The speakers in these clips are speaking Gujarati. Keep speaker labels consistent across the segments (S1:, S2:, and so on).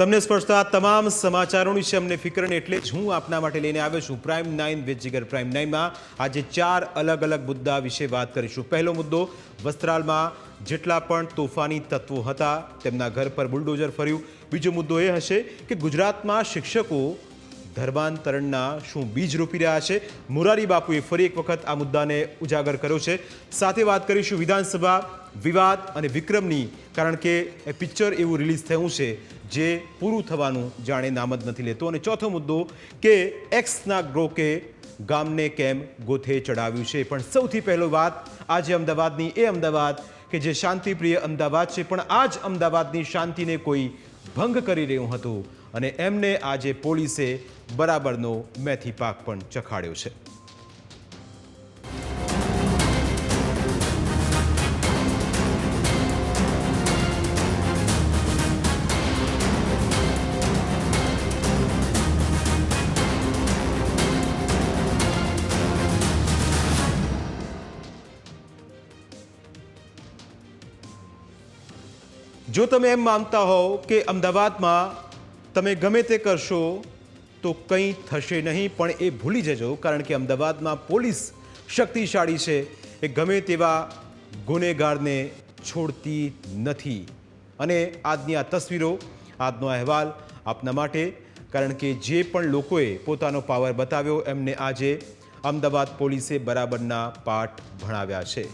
S1: તમને સ્પર્શતા તમામ સમાચારોની છે, અમને ફિકર ને એટલે જ હું આપના માટે લઈને આવ્યો છું. Prime nine with Jigar prime નાઇનમાં આજે ચાર અલગ અલગ મુદ્દા વિશે વાત કરીશું. પહેલો મુદ્દો, વસ્ત્રાલમાં જેટલા પણ તોફાની તત્વો હતા, તેમના ઘર પર બુલડોઝર ફર્યું. બીજો મુદ્દો એ હશે કે ગુજરાતમાં શિક્ષકો ધર્માંતરણના શું બીજ રોપી રહ્યા છે? મોરારી બાપુએ ફરી એક વખત આ મુદ્દાને ઉજાગર કર્યો છે. સાથે વાત કરીશું વિધાનસભા વિવાદ અને વિક્રમની, કારણ કે એ પિક્ચર એવું રિલીઝ થયું છે જે પૂરું થવાનું જાણે નામ જ નથી લેતું. અને ચોથો મુદ્દો કે એક્સના ગ્રોકે ગામને કેમ ગોથે ચડાવ્યું છે? પણ સૌથી પહેલો વાત આજે અમદાવાદની, એ અમદાવાદ કે જે શાંતિપ્રિય અમદાવાદ છે. પણ આ જ અમદાવાદની શાંતિને કોઈ ભંગ કરી રહ્યું હતું. અને એમને આજે પોલીસે બરાબરનો મેથી પાક પણ ચખાડ્યો છે. જો તમે એમ માનતા હોવ કે અમદાવાદમાં તમે ગમે તે કરશો તો કંઈ થશે નહીં, પણ એ ભૂલી જજો, કારણ કે અમદાવાદમાં પોલીસ શક્તિશાળી છે. એ ગમે તેવા ગુનેગારને છોડતી નથી. અને આજની આ તસવીરો, આજનો અહેવાલ આપના માટે, કારણ કે જે પણ લોકોએ પોતાનો પાવર બતાવ્યો, એમને આજે અમદાવાદ પોલીસે બરાબરના પાઠ ભણાવ્યા છે.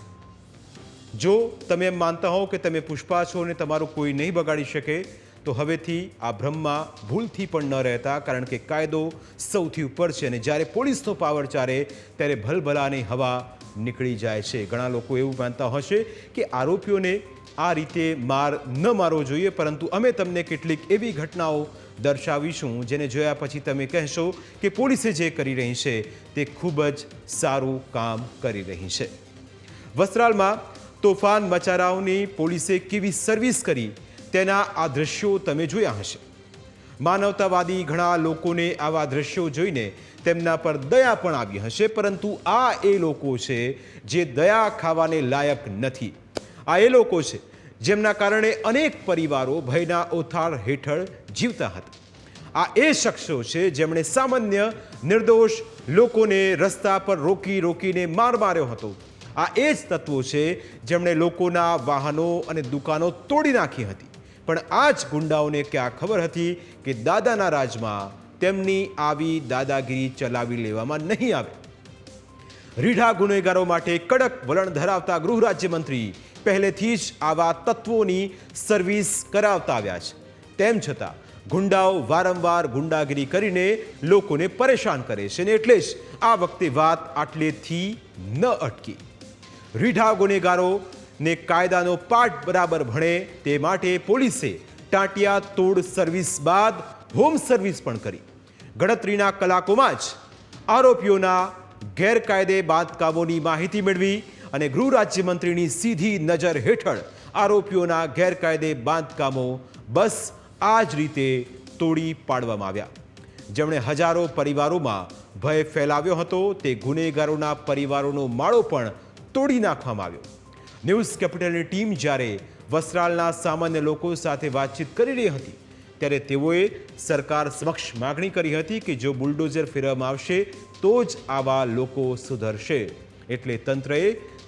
S1: જો તમે એમ માનતા હો કે તમે પુષ્પા છો અને તમારું કોઈ નહીં બગાડી શકે તો હવેથી આ ભ્રમમાં ભૂલથી પણ ન રહેતા, કારણ કે કાયદો સૌથી ઉપર છે અને જ્યારે પોલીસનો પાવર ચારે, ત્યારે ભલભલાની હવા નીકળી જાય છે. ઘણા લોકો એવું માનતા હશે કે આરોપીઓને આ રીતે માર ન મારવો જોઈએ, પરંતુ અમે તમને કેટલીક એવી ઘટનાઓ દર્શાવીશું, જેને જોયા પછી તમે કહેશો કે પોલીસે જે કરી રહી છે, તે ખૂબ જ સારું કામ કરી રહી છે. વસ્ત્રાલમાં તોફાન મચારાઓની પોલીસે કેવી સર્વિસ કરી? તેના આ દ્રશ્યો તમે જોયા હશે. માનવતાવાદી ઘણા લોકોને આવા દ્રશ્યો જોઈને તેમના પર દયા પણ આવી હશે, પરંતુ આ એ લોકો છે જે દયા ખાવાને લાયક નથી. આ એ લોકો છે જેમના કારણે અનેક પરિવારો ભયના ઓથાર હેઠળ જીવતા હતા. આ એ શખ્સો છે જેમણે સામાન્ય નિર્દોષ લોકોને રસ્તા પર રોકી રોકીને માર માર્યો હતો. આ એ જ તત્વો છે જેમણે લોકોના વાહનો અને દુકાનો તોડી નાખી હતી. પણ આ જ ગુંડાઓને ક્યાં ખબર હતી કે દાદાના રાજમાં તેમની આવી દાદાગીરી ચલાવી લેવામાં નહીં આવે? રીઢા ગુનેગારો માટે કડક વલણ ધરાવતા ગૃહ રાજ્યમંત્રી પહેલેથી જ આવા તત્વોની સર્વિસ કરાવતા આવ્યા છે. તેમ છતાં, ગુંડાઓ વારંવાર ગુંડાગીરી કરીને લોકોને પરેશાન કરે છે ને એટલે જ આ વખતે વાત આટલેથી ન અટકી. રીઢા ગુનેગારોને કાયદાનો પાઠ બરાબર ભણે તે માટે પોલીસે ટાંટિયા તોડ સર્વિસ બાદ હોમ સર્વિસ પણ કરી. ગણતરીના કલાકોમાં જ આરોપીઓના ગેરકાયદે બાંધકામોની માહિતી મેળવી અને ગૃહ રાજ્યમંત્રીની સીધી નજર હેઠળ આરોપીઓના ગેરકાયદે બાંધકામો બસ આ જ રીતે તોડી પાડવામાં આવ્યા. જેમણે હજારો પરિવારોમાં ભય ફેલાવ્યો હતો, તે ગુનેગારોના પરિવારોનો માળો પણ તોડી નાખવામાં આવ્યો. ન્યૂઝ કેપિટલની ટીમ જ્યારે વસ્ત્રાલના સામાન્ય લોકો સાથે વાતચીત કરી રહી હતી, ત્યારે તેઓએ સરકાર સમક્ષ માગણી કરી હતી કે જો બુલડોઝર ફેરવવામાં આવશે, તો જ આવા લોકો સુધરશે. એટલે તંત્રએ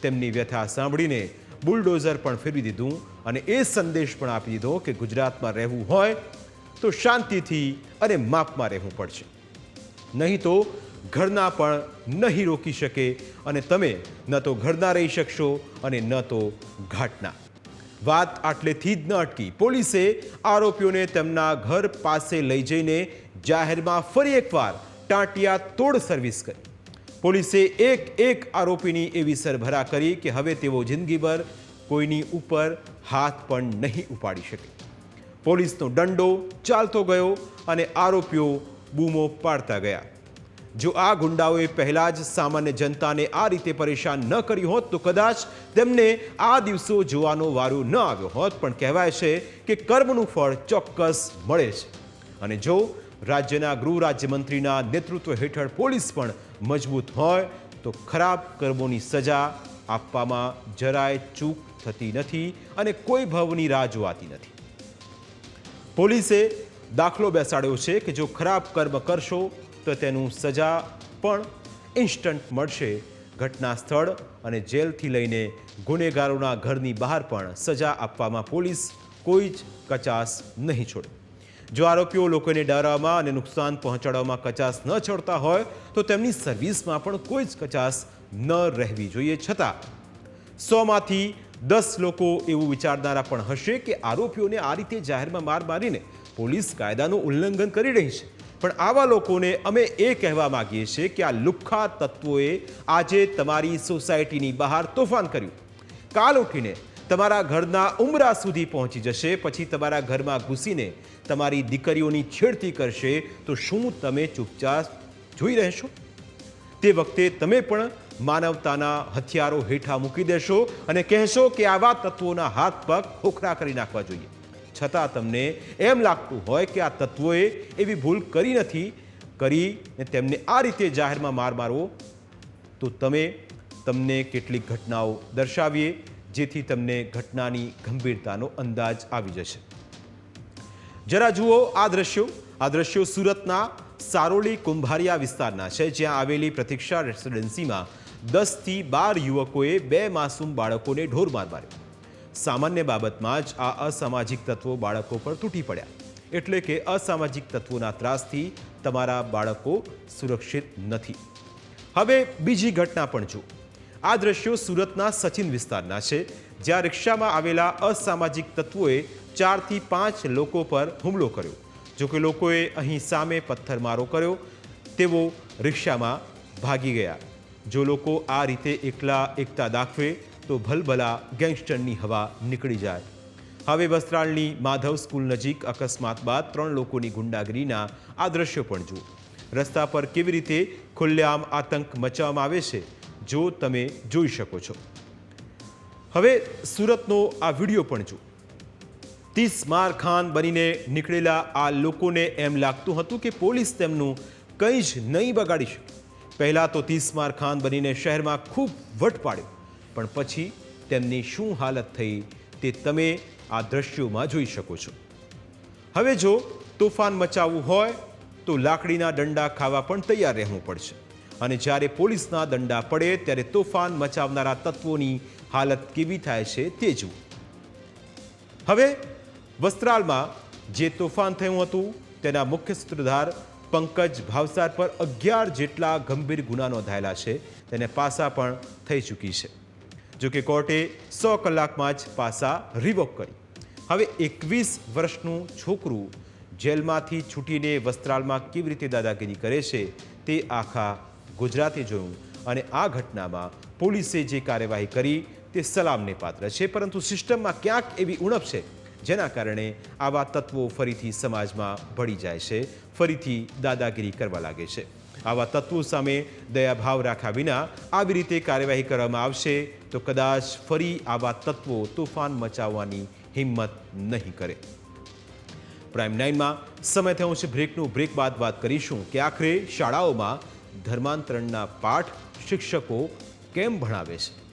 S1: તેમની વ્યથા સાંભળીને બુલડોઝર પણ ફેરવી દીધું અને એ સંદેશ પણ આપી દીધો કે ગુજરાતમાં રહેવું હોય તો શાંતિથી અને માપમાં રહેવું પડશે. નહીં તો ઘરના પણ નહીં રોકી શકે અને તમે ન તો ઘરના રહી શકશો અને ન તો ઘાટના. વાત આટલેથી જ ન અટકી. પોલીસે આરોપીઓને તેમના ઘર પાસે લઈ જઈને જાહેરમાં ફરી એકવાર ટાંટિયા તોડ સર્વિસ કરી. પોલીસે એક એક આરોપીની એવી સરભરા કરી કે હવે તેઓ જિંદગીભર કોઈની ઉપર હાથ પણ નહીં ઉપાડી શકે. પોલીસનો દંડો ચાલતો ગયો અને આરોપીઓ બૂમો પાડતા ગયા. જો આ ગુંડાઓએ પહેલાં જ સામાન્ય જનતાને આ રીતે પરેશાન ન કર્યું હોત, તો કદાચ તેમને આ દિવસો જોવાનો વારો ન આવ્યો હોત. પણ કહેવાય છે કે કર્મનું ફળ ચોક્કસ મળે છે. અને જો રાજ્યના ગૃહ રાજ્યમંત્રીના નેતૃત્વ હેઠળ પોલીસ પણ મજબૂત હોય, તો ખરાબ કર્મોની સજા આપવામાં જરાય ચૂક થતી નથી અને કોઈ ભવની રાહ જોવાતી નથી. પોલીસે દાખલો બેસાડ્યો છે કે જો ખરાબ કર્મ કરશો તો તેનું સજા પણ ઇન્સ્ટન્ટ મળશે. ઘટના સ્થળ અને જેલથી લઈને ગુનેગારોના ઘરની બહાર પણ સજા આપવામાં પોલીસ કોઈ જ કચાસ નહીં છોડે. જો આરોપીઓ લોકોને ડરાવવામાં અને નુકસાન પહોંચાડવામાં કચાસ ન છોડતા હોય, તો તેમની સર્વિસમાં પણ કોઈ જ કચાસ ન રહેવી જોઈએ. છતાં સોમાંથી દસ લોકો એવું વિચારનારા પણ હશે કે આરોપીઓને આ રીતે જાહેરમાં માર મારીને પોલીસ કાયદાનું ઉલ્લંઘન કરી રહી છે. પણ આવા લોકોને અમે એ કહેવા માંગીએ છીએ કે આ લુખ્ખા તત્વોએ આજે તમારી સોસાયટીની બહાર તોફાન કર્યું. કાલ ઉઠીને તમારા ઘરના ઉમરા સુધી પહોંચી જશે, પછી તમારા ઘરમાં ઘૂસીને તમારી દીકરીઓની છેડતી કરશે, તો શું તમે ચૂપચાપ જોઈ રહેશો? તે વખતે તમે પણ માનવતાના હથિયારો હેઠા મૂકી દેશો અને કહેશો કે આવા તત્વોના હાથ પગ ખોખરા કરી નાખવા જોઈએ. છતાં તમને એમ લાગતું હોય કે આ તત્વોએ એવી ભૂલ કરી નથી કરીને તેમને આ રીતે જાહેરમાં માર મારવો, તો તમે તમને કેટલીક ઘટનાઓ દર્શાવીએ, જેથી તમને ઘટનાની ગંભીરતાનો અંદાજ આવી જશે. જરા જુઓ આ દ્રશ્યો. આ દ્રશ્યો સુરતના સારોલી કુંભારિયા વિસ્તારના છે, જ્યાં આવેલી પ્રતીક્ષા રેસિડેન્સીમાં દસથી બાર યુવકોએ બે માસૂમ બાળકોને ઢોર માર માર્યો. સામાન્ય બાબતમાં જ આ અસામાજિક તત્વો બાળકો પર તૂટી પડ્યા. એટલે કે અસામાજિક તત્વોના ત્રાસથી તમારા બાળકો સુરક્ષિત નથી. હવે બીજી ઘટના પણ જુઓ. આ દ્રશ્યો સુરતના સચિન વિસ્તારના છે, જ્યાં રિક્ષામાં આવેલા અસામાજિક તત્વોએ ચારથી પાંચ લોકો પર હુમલો કર્યો. જોકે લોકોએ અહીં સામે પથ્થરમારો કર્યો, તેઓ રિક્ષામાં ભાગી ગયા. જો લોકો આ રીતે એકલા એકતા દાખવે તો ભલભલા ગેંગસ્ટરની હવા નીકળી જાય. હવે વસ્ત્રાલની માધવ સ્કૂલ નજીક અકસ્માત બાદ ત્રણ લોકોની ગુંડાગીરીના આ દ્રશ્યો પણ જુઓ. રસ્તા પર કેવી રીતે ખુલ્લેઆમ આતંક મચાવવામાં આવે છે, જો તમે જોઈ શકો છો. હવે સુરતનો આ વીડિયો પણ જુઓ. તીસ મારખાન બનીને નીકળેલા આ લોકોને એમ લાગતું હતું કે પોલીસ તેમનું કંઈ જ નહીં બગાડી શકે. પહેલાં તો તીસમાર ખાન બનીને શહેરમાં ખૂબ વટ પાડ્યો. પણ પછી તેમની શું હાલત થઈ તે તમે આ દ્રશ્યોમાં જોઈ શકો છો. હવે જો તોફાન મચાવવું હોય તો લાકડીના દંડા ખાવા પણ તૈયાર રહેવું પડશે. અને જ્યારે પોલીસના દંડા પડે ત્યારે તોફાન મચાવનારા તત્વોની હાલત કેવી થાય છે તે જુઓ. હવે વસ્ત્રાલમાં જે તોફાન થયું હતું તેના મુખ્ય સૂત્રધાર પંકજ ભાવસાર પર અગિયાર જેટલા ગંભીર ગુના નોંધાયેલા છે તેને પાસા પણ થઈ ચૂકી છે. જો કે કોર્ટે સો કલાકમાં જ પાસા રિવોક કરી. હવે એકવીસ વર્ષનું છોકરું જેલમાંથી છૂટીને વસ્ત્રાલમાં કેવી રીતે દાદાગીરી કરે છે તે આખા ગુજરાતે જોયું અને આ ઘટનામાં પોલીસે જે કાર્યવાહી કરી તે સલામને પાત્ર છે, પરંતુ સિસ્ટમમાં ક્યાંક એવી ઉણપ છે જેના કારણે આવા તત્વો ફરીથી સમાજમાં ભળી જાય છે, ફરીથી દાદાગીરી કરવા લાગે છે. આવા તત્વો સામે દયાભાવ રાખ્યા વિના આવી રીતે કાર્યવાહી કરવામાં આવશે તો કદાચ ફરી આવા તત્વો તોફાન મચાવવાની હિંમત નહીં કરે. પ્રાઇમ નાઇનમાં સમય થયો છે બ્રેકનું. બ્રેક બાદ વાત કરીશું કે આખરે શાળાઓમાં ધર્માંતરણના પાઠ શિક્ષકો કેમ ભણાવે છે?